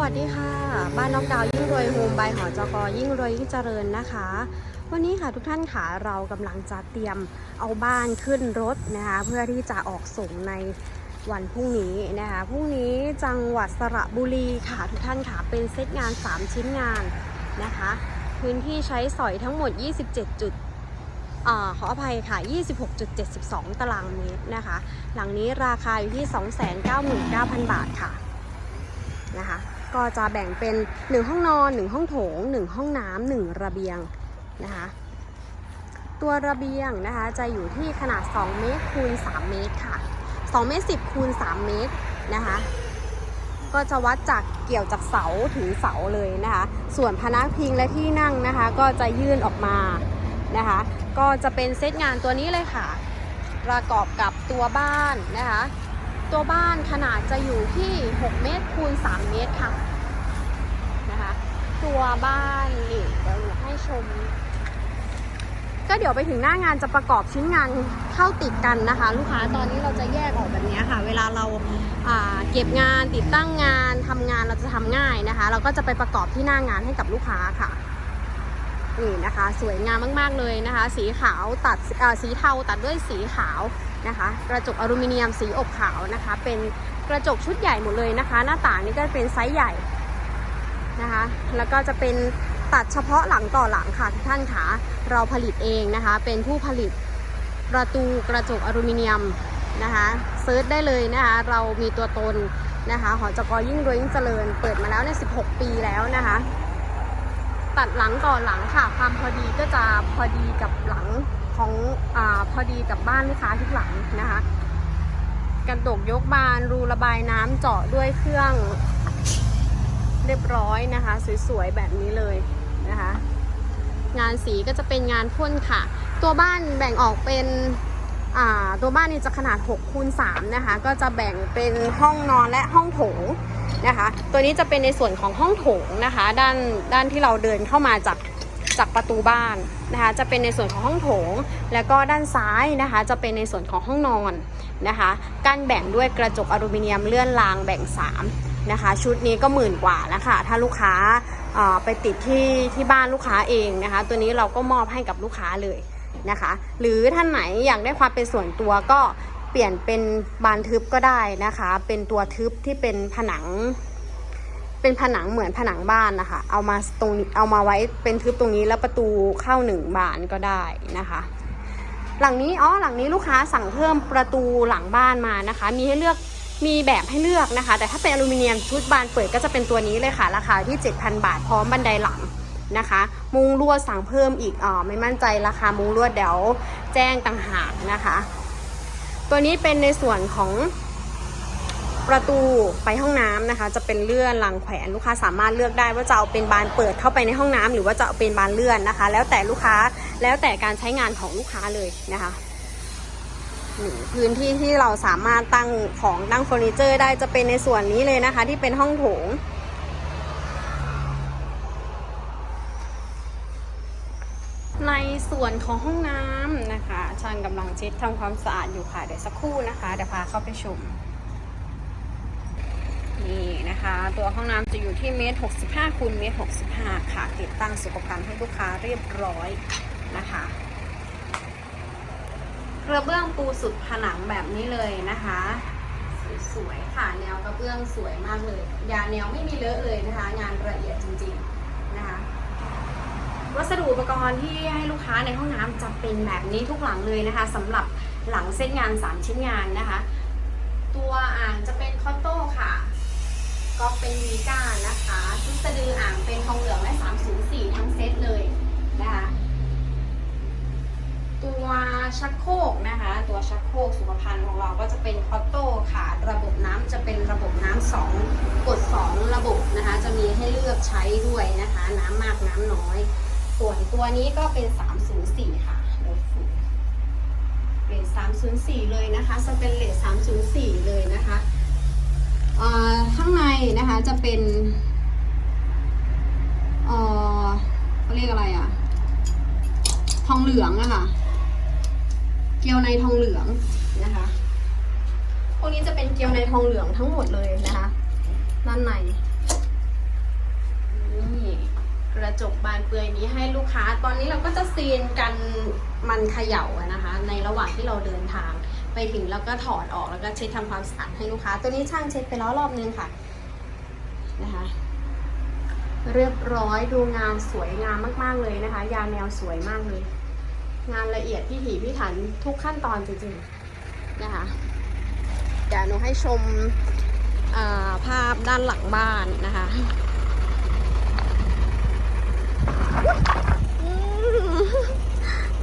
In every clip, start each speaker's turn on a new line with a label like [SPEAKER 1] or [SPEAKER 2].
[SPEAKER 1] วัสดีค่ะ บ้านน้องดาวยิ่งรวยโฮมบายหอจกยิ่งรวยยิ่งเจริญนะคะ วันนี้ค่ะทุกท่านค่ะเรากำลังจะเตรียมเอาบ้านขึ้นรถนะคะเพื่อที่จะออกส่งในวันพรุ่งนี้นะคะพรุ่งนี้จังหวัดสระบุรีค่ะทุกท่านค่ะเป็นเซตงาน 3 ชิ้นงานนะคะ พื้นที่ใช้สอยทั้งหมด 27จุดอขออภัยค่ะ 26.72 ตารางเมตรนะคะ หลังนี้ราคาอยู่ที่ 299,000 บาทค่ะนะคะ ก็จะแบ่งเป็น 1 ห้องนอน 1 ห้องโถง 1 ห้องน้ำ1ระเบียงนะคะ ตัวระเบียงนะคะจะอยู่ที่ขนาด 2 เมตรคูณ 3 เมตรค่ะ 2 เมตร 10 คูณ 3 เมตรนะคะ ก็จะวัดจากเกี่ยวจากเสาถึงเสาเลยนะคะ ส่วนพนักพิงและที่นั่งนะคะ ก็จะยื่นออกมานะคะ ก็จะเป็นเซตงานตัวนี้เลยค่ะ ประกอบกับตัวบ้านนะคะ ตัวบ้านขนาดจะอยู่ที่ 6 เมตรคูณ 3 เมตรค่ะนะคะ ตัวบ้านนี่เดี๋ยวหนูให้ชม ก็เดี๋ยวไปถึงหน้างานจะประกอบชิ้นงานเข้าติดกันนะคะ ลูกค้าตอนนี้เราจะแยกออกแบบนี้ค่ะ เวลาเราาเก็บงานติดตั้งงานทำงานเราจะทำง่ายนะคะ เราก็จะไปประกอบที่หน้างานให้กับลูกค้าค่ะนี่นะคะ สวยงามมาก ๆ เลยนะคะ สีขาวตัดสีเทาตัดด้วยสีขาว นะคะ กระจกอลูมิเนียมสีอบขาวนะคะ เป็นกระจกชุดใหญ่หมดเลยนะคะ หน้าต่างนี่ก็เป็นไซส์ใหญ่นะคะ แล้วก็จะเป็นตัดเฉพาะหลังต่อหลังค่ะทุกท่านคะเราผลิตเองนะคะ เป็นผู้ผลิตประตูกระจกอลูมิเนียมนะคะเซิร์ชได้เลยนะคะ เรามีตัวตนนะคะ หอจกยิ่งรวยยิ่งเจริญ เปิดมาแล้วใน 16 ปีแล้วนะคะ ตัดหลังต่อหลังค่ะ ความพอดีก็จะพอดีกับหลัง ของอพอดีกับบ้านลูกค้าทุกหลังนะคะกระจกยกบานรูระบายน้ำเจาะด้วยเครื่องเรียบร้อยนะคะ สวยๆแบบนี้เลยนะคะ งานสีก็จะเป็นงานพ่นค่ะ ตัวบ้านแบ่งออกเป็นตัวบ้านนี่จะขนาด6คูณ3นะคะ ก็จะแบ่งเป็นห้องนอนและห้องโถงนะคะ ตัวนี้จะเป็นในส่วนของห้องโถงนะคะ ด้านด้านที่เราเดินเข้ามาจาก จากประตูบ้านนะคะ จะเป็นในส่วนของห้องโถง แล้วก็ด้านซ้ายนะคะ จะเป็นในส่วนของห้องนอนนะคะกั้นแบ่งด้วยกระจกอลูมิเนียมเลื่อนรางแบ่ง 3 นะคะ ชุดนี้ก็หมื่นกว่าแล้วค่ะ ถ้าลูกค้าไปติดที่ที่บ้านลูกค้าเองนะคะ ตัวนี้เราก็มอบให้กับลูกค้าเลยนะคะ หรือท่านไหนอยากได้ความเป็นส่วนตัวก็เปลี่ยนเป็นบานทึบก็ได้นะคะ เป็นตัวทึบที่เป็นผนัง เป็นผนังเหมือนผนังบ้านนะคะ เอามาตรงนี้เอามาไว้เป็นทึบตรงนี้แล้วประตูเข้าหนึ่งบานก็ได้นะคะ หลังนี้อ๋อหลังนี้ลูกค้าสั่งเพิ่มประตูหลังบ้านมานะคะ มีให้เลือกมีแบบให้เลือกนะคะ แต่ถ้าเป็นอลูมิเนียมชุดบานเปิดก็จะเป็นตัวนี้เลยค่ะ ราคาที่ 7,000 บาทพร้อมบันไดหลังนะคะ มุงลวดสั่งเพิ่มอีกอ๋อไม่มั่นใจราคามุงลวดเดี๋ยวแจ้งต่างหากนะคะ ตัวนี้เป็นในส่วนของ ประตูไปห้องน้ำนะคะ จะเป็นเลื่อนรางแขวนลูกค้าสามารถเลือกได้ว่าจะเอาเป็นบานเปิดเข้าไปในห้องน้ำหรือว่าจะเอาเป็นบานเลื่อนนะคะ แล้วแต่ลูกค้าแล้วแต่การใช้งานของลูกค้าเลยนะคะพื้นที่ที่เราสามารถตั้งของตั้งเฟอร์นิเจอร์ได้จะเป็นในส่วนนี้เลยนะคะ ที่เป็นห้องโถงในส่วนของห้องน้ำนะคะช่างกำลังเช็ดทำความสะอาดอยู่ค่ะ เดี๋ยวสักครู่นะคะ เดี๋ยวพาเข้าไปชม นี่นะคะ ตัวห้องน้ำจะอยู่ที่เมตร65คูณเมตร65 ค่ะ ติดตั้งสุขภัณฑ์ให้ลูกค้าเรียบร้อยนะคะกระเบื้องปูสุดผนังแบบนี้เลยนะคะ สวยๆค่ะแนวกระเบื้องสวยมากเลย ยาแนวไม่มีเลอะเลยนะคะ งานละเอียดจริงๆนะคะวัสดุอุปกรณ์ที่ให้ลูกค้าในห้องน้ำจะเป็นแบบนี้ทุกหลังเลยนะคะสำหรับหลังเส้นงาน 3 ชิ้นงานนะคะ ตัวอ่างจะเป็นคอตโต้ค่ะ ก็เป็นวีก้านะคะชุดสะดืออ่างเป็นทองเหลืองและ 304 ทั้งเซตเลยนะคะตัวชักโครกนะคะ ตัวชักโครกสุขภัณฑ์ของเราก็จะเป็นคอตโต้ค่ะ ระบบน้ำจะเป็นระบบน้ำสองกด 2 ระบบนะคะ จะมีให้เลือกใช้ด้วยนะคะ น้ำมากน้ำน้อย ส่วนตัวนี้ก็เป็น 304 ค่ะเดี๋ยวฝึกเป็น304 เลยนะคะสเปนเลส304 เลยนะคะ ข้างในนะคะจะเป็นเออเขาเรียกอะไรอะทองเหลืองอะค่ะ เกลียวในทองเหลืองนะคะ พวกนี้จะเป็นเกลียวในทองเหลืองทั้งหมดเลยนะคะ ด้านในนี่กระจกบานเปลือยนี้ให้ลูกค้า ตอนนี้เราก็จะซีนกันมันเขย่าอะนะคะ ในระหว่างที่เราเดินทาง ไปถึงแล้วก็ถอดออกแล้วก็เช็ดทำความสะอาดให้ลูกค้า ตัวนี้ช่างเช็ดไปแล้วรอบนึงค่ะนะคะ เรียบร้อยดูงานสวยงามมากๆเลยนะคะ ยาแนวสวยมากเลย งานละเอียดพิถีพิถันทุกขั้นตอนจริงๆนะคะเดี๋ยวหนูให้ชมาภาพด้านหลังบ้านนะคะ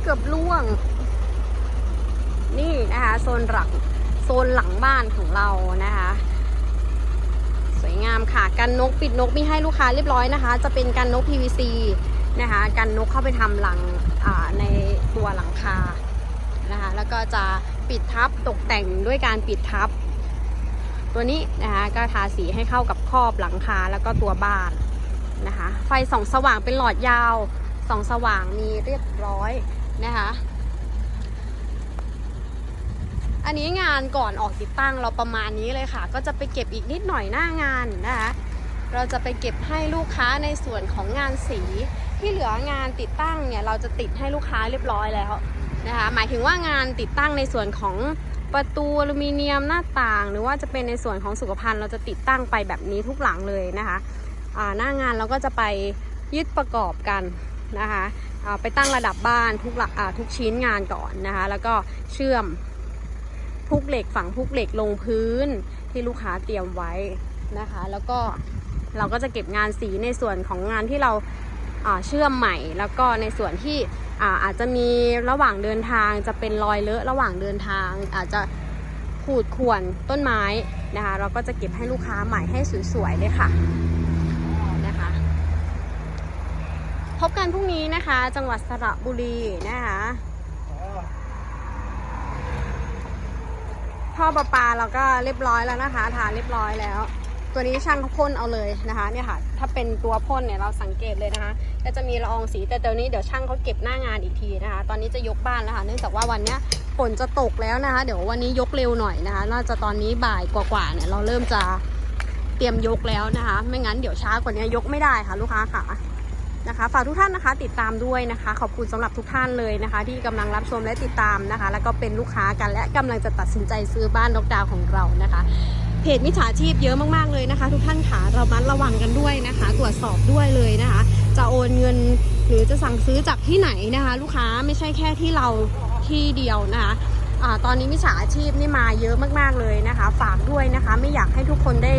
[SPEAKER 1] เกือบล่วง นี่นะคะโซนหลังโซนหลังบ้านของเรานะคะ สวยงามค่ะกันนกปิดนกมีให้ลูกค้าเรียบร้อยนะคะ จะเป็นกันนก PVC นะคะกันนกเข้าไปทำหลังในตัวหลังคานะคะแล้วก็จะปิดทับตกแต่งด้วยการปิดทับ ตัวนี้นะคะก็ทาสีให้เข้ากับครอบหลังคาแล้วก็ตัวบ้านนะคะ ไฟส่องสว่างเป็นหลอดยาวส่องสว่างมีเรียบร้อยนะคะ อันนี้งานก่อนออกติดตั้งเราประมาณนี้เลยค่ะ ก็จะไปเก็บอีกนิดหน่อยหน้างานนะคะเราจะไปเก็บให้ลูกค้าในส่วนของงานสี ที่เหลืองานติดตั้งเนี่ยเราจะติดให้ลูกค้าเรียบร้อยแล้วนะคะหมายถึงว่างานติดตั้งในส่วนของประตูอลูมิเนียมหน้าต่าง หรือว่าจะเป็นในส่วนของสุขภัณฑ์เราจะติดตั้งไปแบบนี้ทุกหลังเลยนะคะหน้างานเราก็จะไปยึดประกอบกันนะคะไปตั้งระดับบ้านทุกหลักทุกชิ้นงานก่อนนะคะแล้วก็เชื่อม พุกเหล็กฝังพุกเหล็กลงพื้นที่ลูกค้าเตรียมไว้นะคะ แล้วก็เราก็จะเก็บงานสีในส่วนของงานที่เราเชื่อมใหม่ แล้วก็ในส่วนที่อาอาจจะมีระหว่างเดินทางจะเป็นรอยเลอะระหว่างเดินทาง อาจจะขูดข่วนต้นไม้นะคะ เราก็จะเก็บให้ลูกค้าใหม่ให้สวยๆเลยค่ะนะคะ พบกันพรุ่งนี้นะคะ จังหวัดสระบุรีนะคะ ท่อประปาเราก็เรียบร้อยแล้วนะคะ ทาเรียบร้อยแล้ว ตัวนี้ช่างเขาพ่นเอาเลยนะคะเนี่ยค่ะ ถ้าเป็นตัวพ่นเนี่ยเราสังเกตเลยนะคะก็จะมีละอองสีแต่ตัวนี้เดี๋ยวช่างเขาเก็บหน้างานอีกทีนะคะ ตอนนี้จะยกบ้านแล้วค่ะเนื่องจากว่าวันเนี้ยฝนจะตกแล้วนะคะ เดี๋ยววันนี้ยกเร็วหน่อยนะคะน่าจะตอนนี้บ่ายกว่าๆเนี่ยเราเริ่มจะเตรียมยกแล้วนะคะ ไม่งั้นเดี๋ยวช้ากว่านี้ยกไม่ได้ค่ะลูกค้าค่ะ นะคะฝากทุกท่านนะคะติดตามด้วยนะคะ ขอบคุณสำหรับทุกท่านเลยนะคะ ที่กำลังรับชมและติดตามนะคะ แล้วก็เป็นลูกค้ากันและกำลังจะตัดสินใจซื้อบ้านดอกดาวของเรานะคะเพจมิจฉาชีพเยอะมากๆเลยนะคะ ทุกท่านค่ะเรามัดระวังกันด้วยนะคะ ตรวจสอบด้วยเลยนะคะ จะโอนเงินหรือจะสั่งซื้อจากที่ไหนนะคะ ลูกค้าไม่ใช่แค่ที่เราที่เดียวนะคะอตอนนี้มิจฉาชีพนี่มาเยอะมากๆเลยนะคะ ฝากด้วยนะคะ ไม่อยากให้ทุกคนได้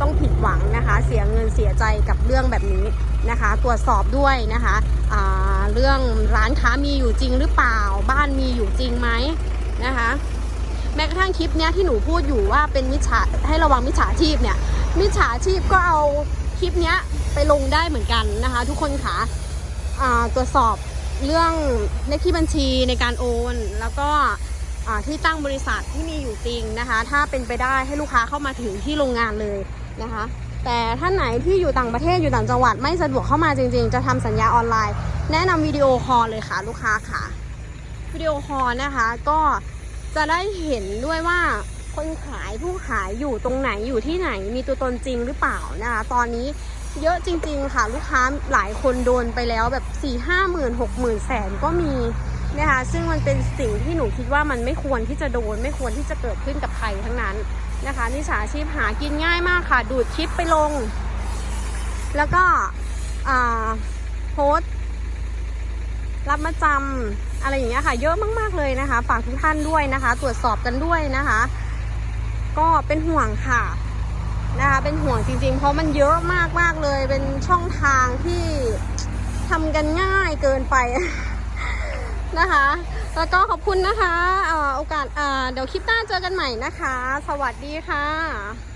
[SPEAKER 1] ต้องผิดหวังนะคะ เสียเงินเสียใจกับเรื่องแบบนี้นะคะ ตรวจสอบด้วยนะคะเรื่องร้านค้ามีอยู่จริงหรือเปล่า บ้านมีอยู่จริงไหมนะคะแม้กระทั่งคลิปเนี้ยที่หนูพูดอยู่ว่าเป็นมิจฉาให้ระวังมิจฉาชีพเนี่ยมิจฉาชีพก็เอาคลิปเนี้ยไปลงได้เหมือนกันนะคะ ทุกคนค่ะอ่าตรวจสอบเรื่องเลขที่บัญชีในการโอน แล้วก็ที่ตั้งบริษัทที่มีอยู่จริงนะคะ ถ้าเป็นไปได้ให้ลูกค้าเข้ามาถึงที่โรงงานเลย นะคะ แต่ท่านไหนที่อยู่ต่างประเทศอยู่ต่างจังหวัดไม่สะดวกเข้ามาจริง ๆ จะทำสัญญาออนไลน์ แนะนำวิดีโอคอลเลยค่ะลูกค้าค่ะวิดีโอคอลนะคะก็จะได้เห็นด้วยว่าคนขายผู้ขายอยู่ตรงไหนอยู่ที่ไหนมีตัวตนจริงหรือเปล่านะคะตอนนี้เยอะจริง ๆ ค่ะ ลูกค้าหลายคนโดนไปแล้วแบบ4ี่ห้าหมื่นหกหมื่นแสนก็มี นะคะ ซึ่งมันเป็นสิ่งที่หนูคิดว่ามันไม่ควรที่จะโดน ไม่ควรที่จะเกิดขึ้นกับใครทั้งนั้นนะคะนิสาชีพหากินง่ายมากค่ะ ดูดคลิปไปลง แล้วก็โพสรับมาจำอะไรอย่างเงี้ยค่ะ เยอะมาก ๆ เลยนะคะ ฝากทุกท่านด้วยนะคะ ตรวจสอบกันด้วยนะคะ ก็เป็นห่วงค่ะนะคะ เป็นห่วงจริง ๆ เพราะมันเยอะมาก ๆ เลย เป็นช่องทางที่ทำกันง่ายเกินไป นะคะ แล้วก็ขอบคุณนะคะเอ่อโอกาสอ่อเดี๋ยวคลิปหน้าเจอกันใหม่นะคะ สวัสดีค่ะ